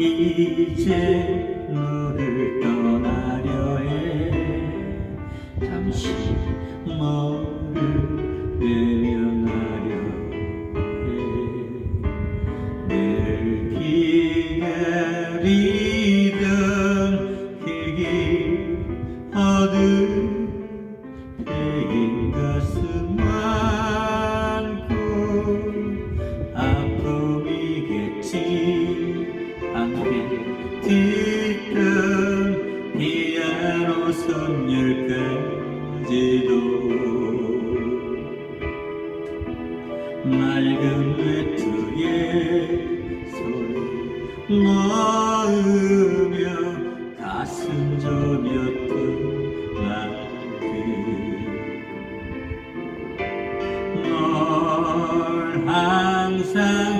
이제 선율까지도. 맑은 외투에 손을 넣으며 가슴 저렸던 날들 널 항상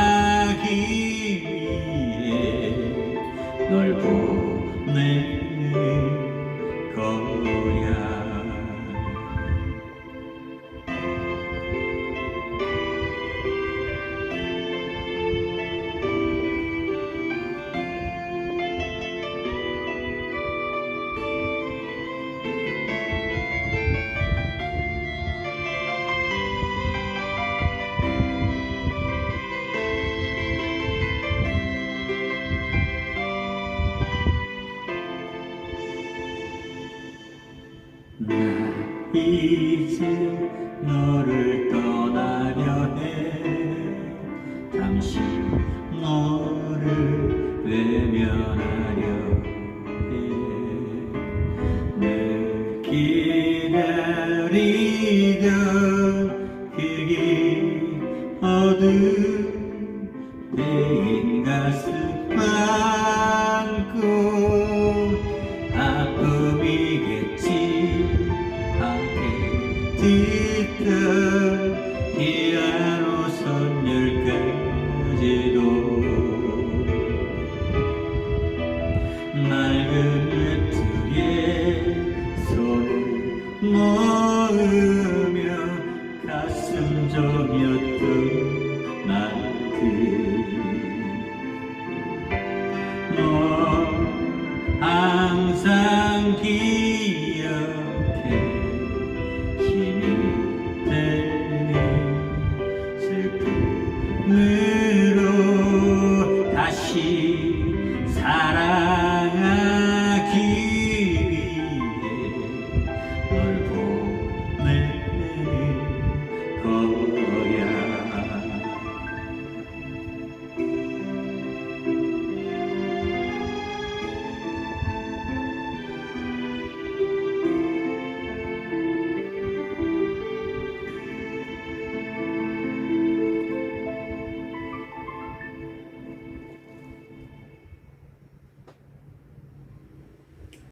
나 이제 너를 떠나려 해 잠시 너를 외면하려 해 늘 기다리던 그길 어둠 베인 가슴 안 기억해. 힘이 되니 슬픔을